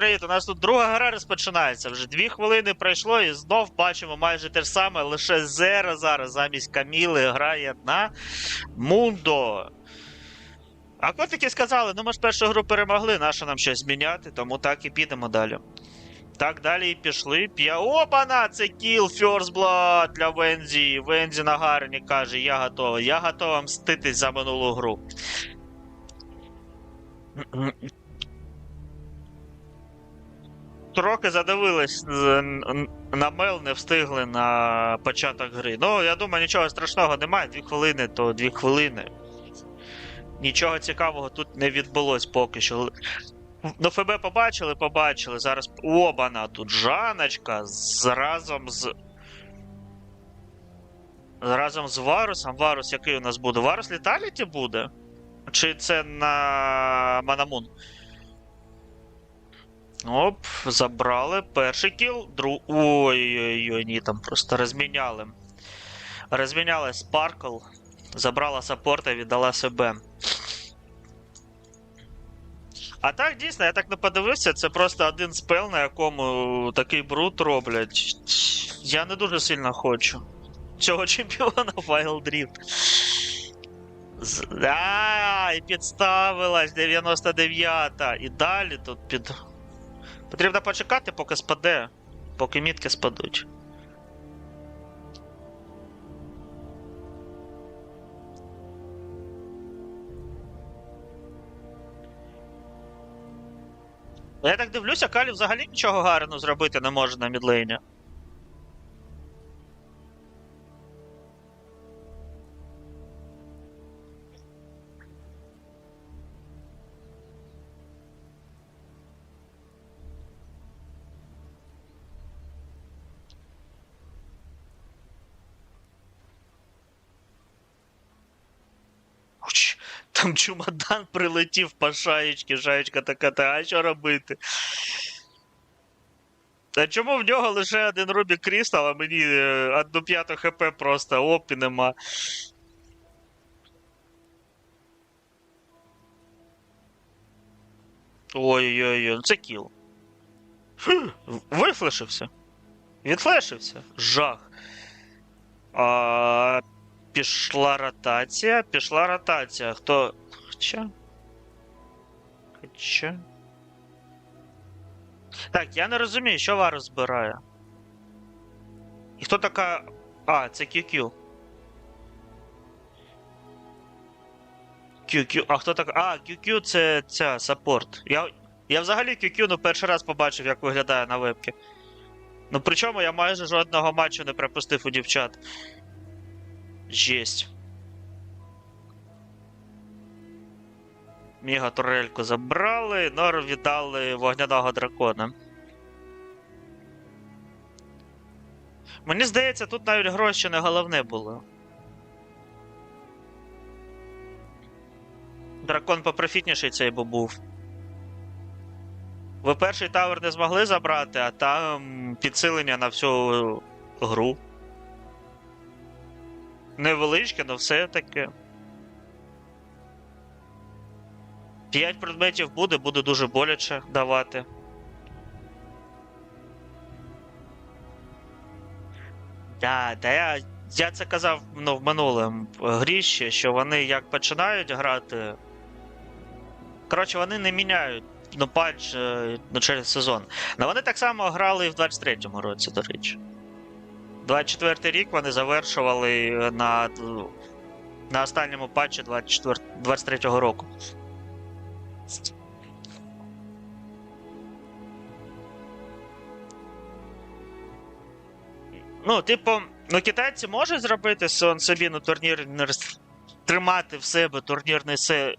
привіт! У нас тут друга гра розпочинається. Вже дві хвилини пройшло і знов бачимо майже те ж саме, лише Зера зараз замість Каміли грає на Мундо. А котики сказали, ну ми ж першу гру перемогли, нащо нам щось зміняти, тому так і підемо далі. Так, далі і пішли. П'я. Опана! Це кіл First для Вензі. Вензі на гарні каже, я готова. Я готова мститись за минулу гру. Трохи задивились на мел, не встигли на початок гри. Ну, я думаю, нічого страшного немає. Дві хвилини, то дві хвилини. Нічого цікавого тут не відбулось поки що. Ну, ФБ побачили, побачили. Зараз обана тут Жаночка з разом з. Разом з Варусом. Варус, який у нас буде? Варус Літаліті буде? Чи це на Манамун? Оп, забрали. Перший кіл. Дру... Ой-ой-ой, ні, там просто розміняли. Розміняли Спаркл. Забрала саппорта, віддала себе. А так, дійсно, я так не подивився, це просто один спел, на якому такий брут роблять. Я не дуже сильно хочу. Цього чемпіона Wild Rift. З- А, і підставилась 99-та. І далі тут під. Потрібно почекати, поки спаде, поки мітки спадуть. Я так дивлюся, Калі взагалі нічого гарного зробити не може на мідлейні. Там чумадан прилетів по шаєчки, шаєчка така, та а що робити? А чому в нього лише один Рубік Крістал, а мені е, одну п'яту хп просто опі нема. Ой-ой-ой, це кіл. Вифлешився. Відфлешився. Жах. А, пішла ротація. Пішла ротація. Хто. Хоча. Хоча. Так, я не розумію, що Варус збирає. І хто така. А, це QQ. QQ. А хто така. А, QQ це ця саппорт. Я, я взагалі QQ ну перший раз побачив, як виглядає на вебці. Ну причому я майже жодного матчу не пропустив у дівчат. Жесть. Міга турельку забрали, нор віддали вогняного дракона. Мені здається, тут навіть гроші не головне було. Дракон попрофітніший цей бо був. Ви перший тавер не змогли забрати, а там підсилення на всю гру. Невеличке, але все таке. П'ять предметів буде, буде дуже боляче давати. Да, да я, я це казав ну, в минулому грі ще, що вони як починають грати. Коротше, вони не міняють ну, патч е, ну, через сезон. Але вони так само грали і в 23-му році, до речі. 24 рік вони завершували на, на останньому патчі 24, 23-го року. Ну, типу, ну китайці можуть зробити сон собі ну, турнірний тримати в себе турнірний се...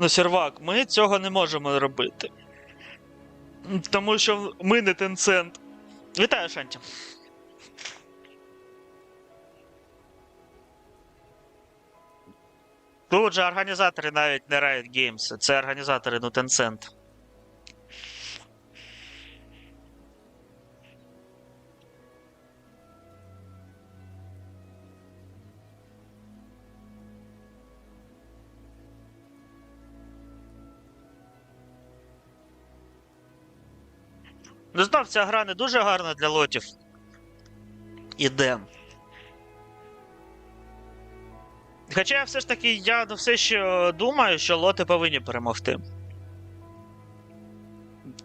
ну, сервак. Ми цього не можемо робити. Тому що ми не Tencent. Вітаю, Шанті. Тут же організатори навіть не Riot Games, це організатори ну Tencent. Ну знов ця гра не дуже гарна для лотів. Іде. Хоча все ж таки я ну, все ще думаю, що лоти повинні перемогти.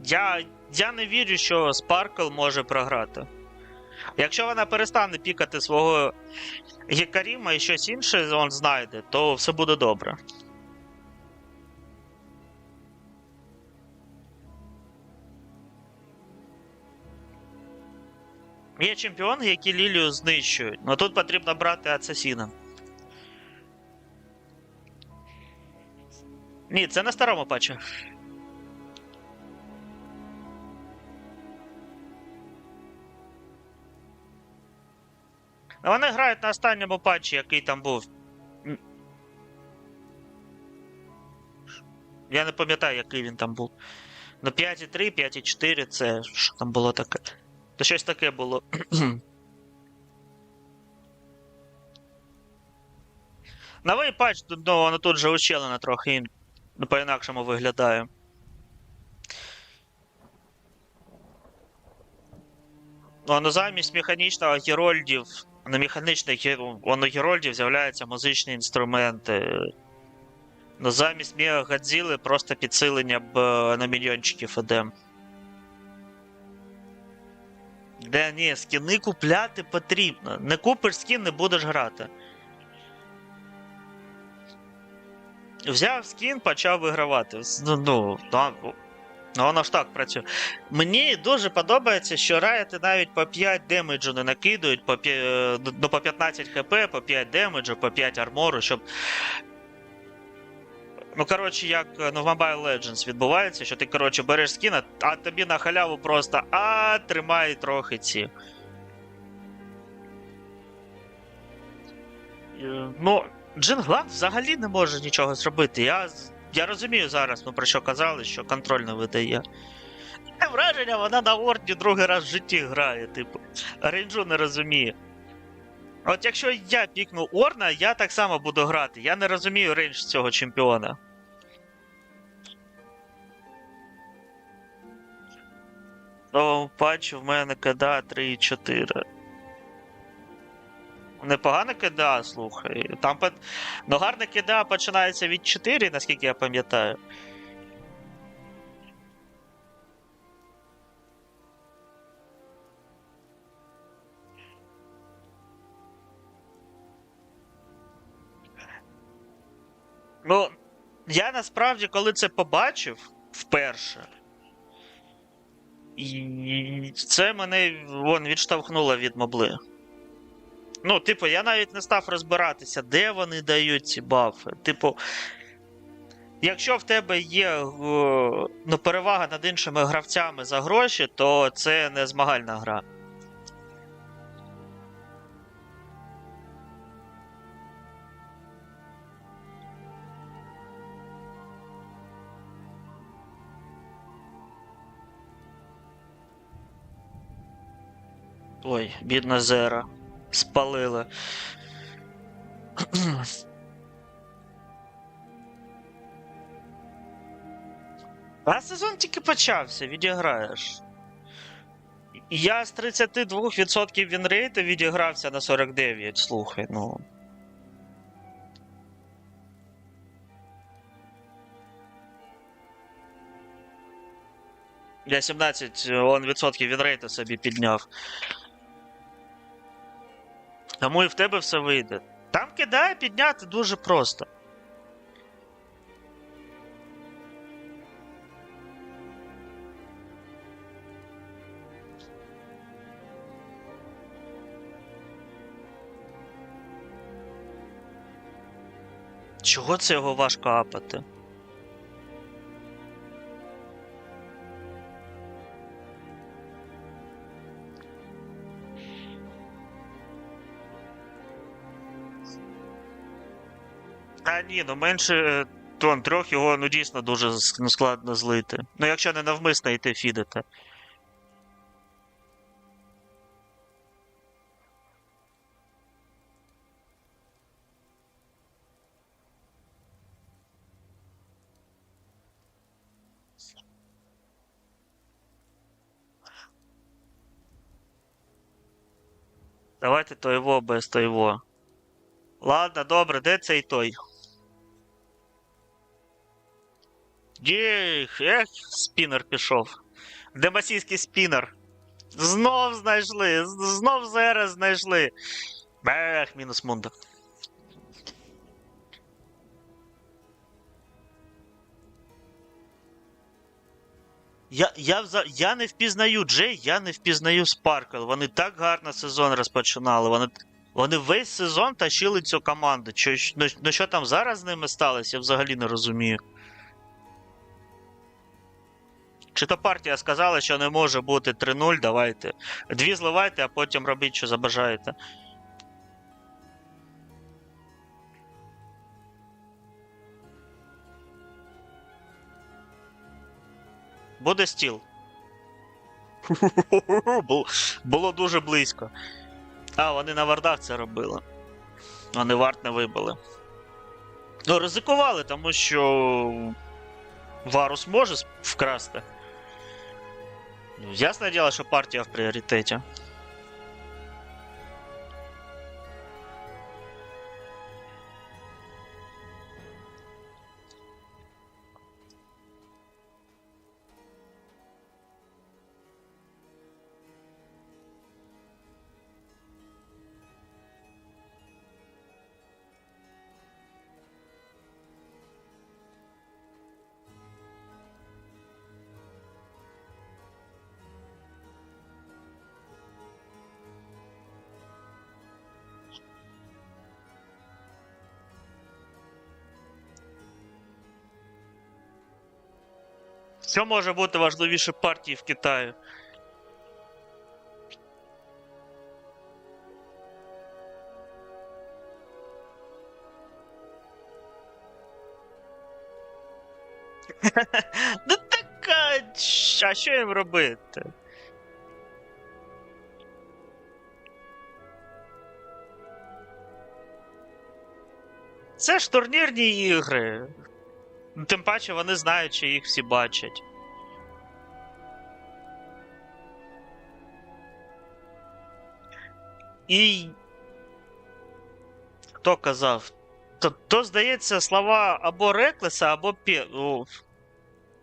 Я, я не вірю, що Спаркл може програти. Якщо вона перестане пікати свого Гекаріма і щось інше он знайде, то все буде добре. Є чемпіони, які Лілію знищують, але тут потрібно брати Асасіна. Ні, це на старому патчі. А Вони грають на останньому патчі, який там був. Я не пам'ятаю, який він там був. Ну 5.3, 5.4 це що там було таке. То щось таке було. Новий патч, ну, воно тут же ущелено трохи ну, по-інакшому виглядає. Воно замість механічного герольдів, на механічних герольдів з'являються музичні інструменти. Ну, замість Мега просто підсилення б на мільйончиків іде. Де ні, скіни купляти потрібно. Не купиш скін, не будеш грати. Взяв скін, почав вигравати. Ну, ну, да, ну, воно ж так працює. Мені дуже подобається, що райти навіть по 5 демеджу не накидують, по, пі- е, ну, по 15 хп, по 5 демеджу, по 5 армору, щоб. Ну, коротше, як е, ну, в Mobile Legends відбувається, що ти, коротше, береш скін, а- а тобі на халяву просто а тримай трохи ці. Е, Ну, Джин Гланд взагалі не може нічого зробити. Я, я розумію зараз, ми про що казали, що контроль не видає. Таке враження, вона на Орді другий раз в житті грає, типу. Рейнджу не розуміє. От якщо я пікну Орна, я так само буду грати. Я не розумію рейндж цього чемпіона. О, патч в мене КДА 3,4. Непогане КДА, слухай. Там пот- Ну, гарне КДА починається від 4, наскільки я пам'ятаю. Ну, я насправді, коли це побачив вперше, і це мене вон, відштовхнуло від мобли. Ну, типу, я навіть не став розбиратися, де вони дають ці бафи. Типу, якщо в тебе є е, ну, перевага над іншими гравцями за гроші, то це не змагальна гра. Ой, бідна Зера. Спалили. А сезон тільки почався, відіграєш. Я з 32% вінрейта відігрався на 49, слухай, ну. Я 17 он відсотків вінрейта собі підняв. Тому і в тебе все вийде. Там кидає підняти дуже просто. Чого це його важко апати? ні, ну менше е, тон трьох його ну дійсно дуже ну, складно злити. Ну якщо не навмисно йти фідити. Давайте той Во без той Во. Ладно, добре, де цей той? Їх, ех, спінер пішов. Де масійський спінер? Знов знайшли, знов зараз знайшли. Ех, мінус мунда. Я, я, я не впізнаю Джей, я не впізнаю Спаркл. Вони так гарно сезон розпочинали. Вони, вони весь сезон тащили цю команду. Що, ну, ну що там зараз з ними сталося, я взагалі не розумію. Чи то партія сказала, що не може бути 3-0, давайте. Дві зливайте, а потім робіть, що забажаєте. Буде стіл. Було дуже близько. А, вони на вардах це робили. Вони варт не вибили. Ну, ризикували, тому що Варус може вкрасти. Ну, дело, діло, що партія в пріоритеті. Що може бути важливіше партії в Китаї? Ну така. А що їм робити? Це ж турнірні ігри. Ну, Тим паче вони знають, що їх всі бачать. І. Хто казав? То, то здається, слова або Реклеса, або Пе...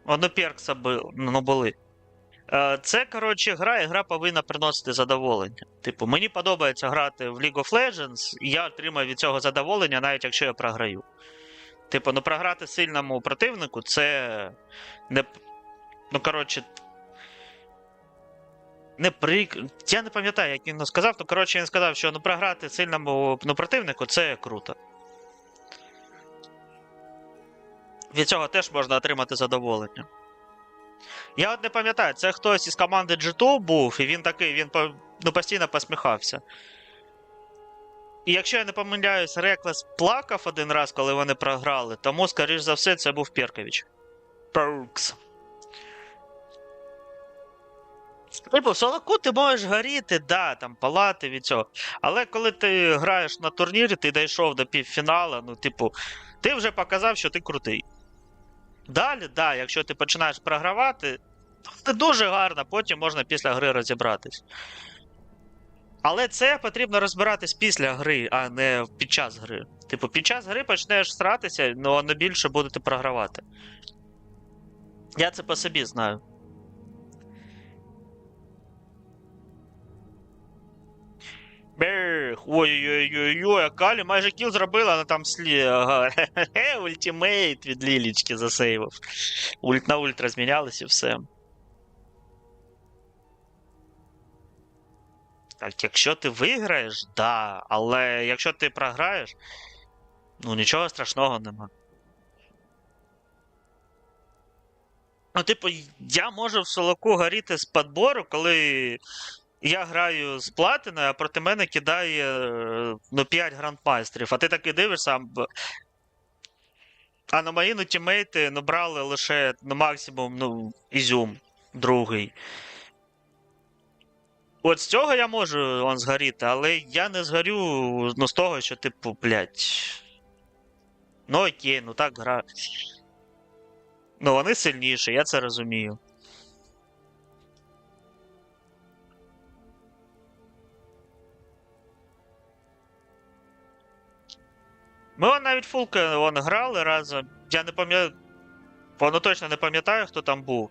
Воно Перкса ну, були. Е, Це, коротше, гра, і гра повинна приносити задоволення. Типу, мені подобається грати в League of Legends, і я отримаю від цього задоволення, навіть якщо я програю. Типу, ну програти сильному противнику це не. Ну, коротше. Не прик... Я не пам'ятаю, як він сказав, ну коротше, він сказав, що ну програти сильному ну, противнику це круто. Від цього теж можна отримати задоволення. Я от не пам'ятаю, це хтось із команди G2 був, і він такий, він ну, постійно посміхався. І якщо я не помиляюсь, Реклес плакав один раз, коли вони програли, тому, скоріш за все, це був Перкович. Перкс. Типу, в солоку ти можеш горіти, да, там, палати від цього. Але коли ти граєш на турнірі, ти дійшов до півфіналу, ну, типу, ти вже показав, що ти крутий. Далі, да, якщо ти починаєш програвати, це дуже гарно, потім можна після гри розібратись. Але це потрібно розбиратись після гри, а не під час гри. Типу, під час гри почнеш стратися, ну не більше будете програвати. Я це по собі знаю. Ой-ой-ой, а Калі майже кіл зробила, вона там слі. Ультимейт від Лілічки засейвив. Ульт на ульт розмінялись і все. Так, якщо ти виграєш, да, але якщо ти програєш, ну нічого страшного нема. Ну, типу, я можу в солоку горіти з подбору, коли я граю з платиною, а проти мене кидає ну, 5 грандмайстрів, а ти таки дивишся. а на мої ну, тімейти ну, брали лише ну, максимум ну, ізюм другий. От з цього я можу он згоріти, але я не згорю ну, з того, що типу, блядь. Ну окей, ну так гра. Ну вони сильніші, я це розумію. Ми вон, навіть фулки вон, грали разом. Я не пам'ятаю. Воно точно не пам'ятаю, хто там був.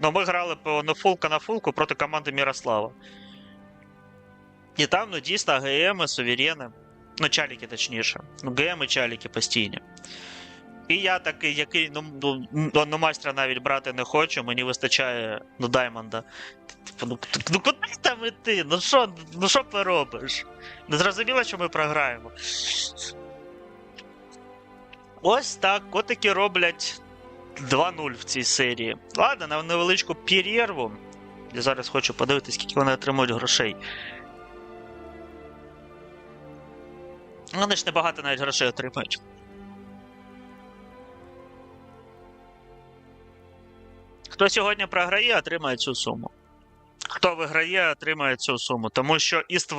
Ну, ми грали на фулка на фулку проти команди Мірослава. І там, ну, дійсно, АГМ, суверени. Ну, чаліки, точніше. Ну, ГМ і чаліки постійні. І я такий, який, ну, ну, ну майстра навіть брати не хочу, мені вистачає ну, Даймонда. Типу, Ну, ну куди там іти? Ну що, ну що поробиш? Не зрозуміло, що ми програємо. Ось так, котики роблять 2-0 в цій серії. Ладно, на невеличку перерву. Я зараз хочу подивитися, скільки вони отримують грошей. Вони ж небагато навіть грошей отримають. Хто сьогодні програє, отримає цю суму. Хто виграє, отримає цю суму. Тому що іст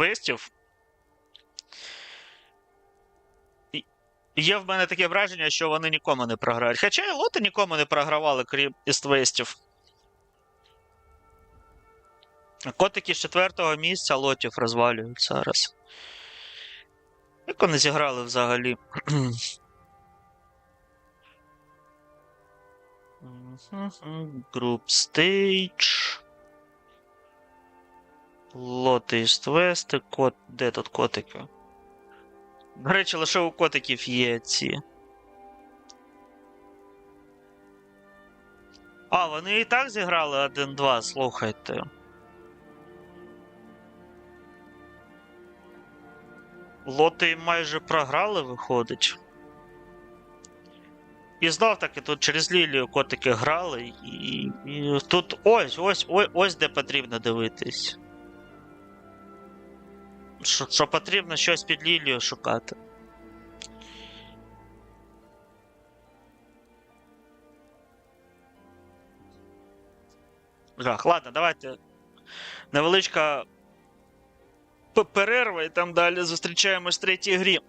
Є в мене таке враження, що вони нікому не програють. Хоча і лоти нікому не програвали, крім іст вестів. Котики з четвертого місця лотів розвалюють зараз. Як вони зіграли взагалі? Груп стейдж. Лоти вести, кот. Де тут котики? До речі, лише у котиків є ці. А, вони і так зіграли 1-2, слухайте. Лоти майже програли, виходить. І знов таки тут через Лілію котики грали, і, і тут ось, ось, ось, ось де потрібно дивитись. Що, що потрібно щось під Лілію шукати. Так, ладно, давайте. Невеличка перерва, і там далі зустрічаємось в третій грі.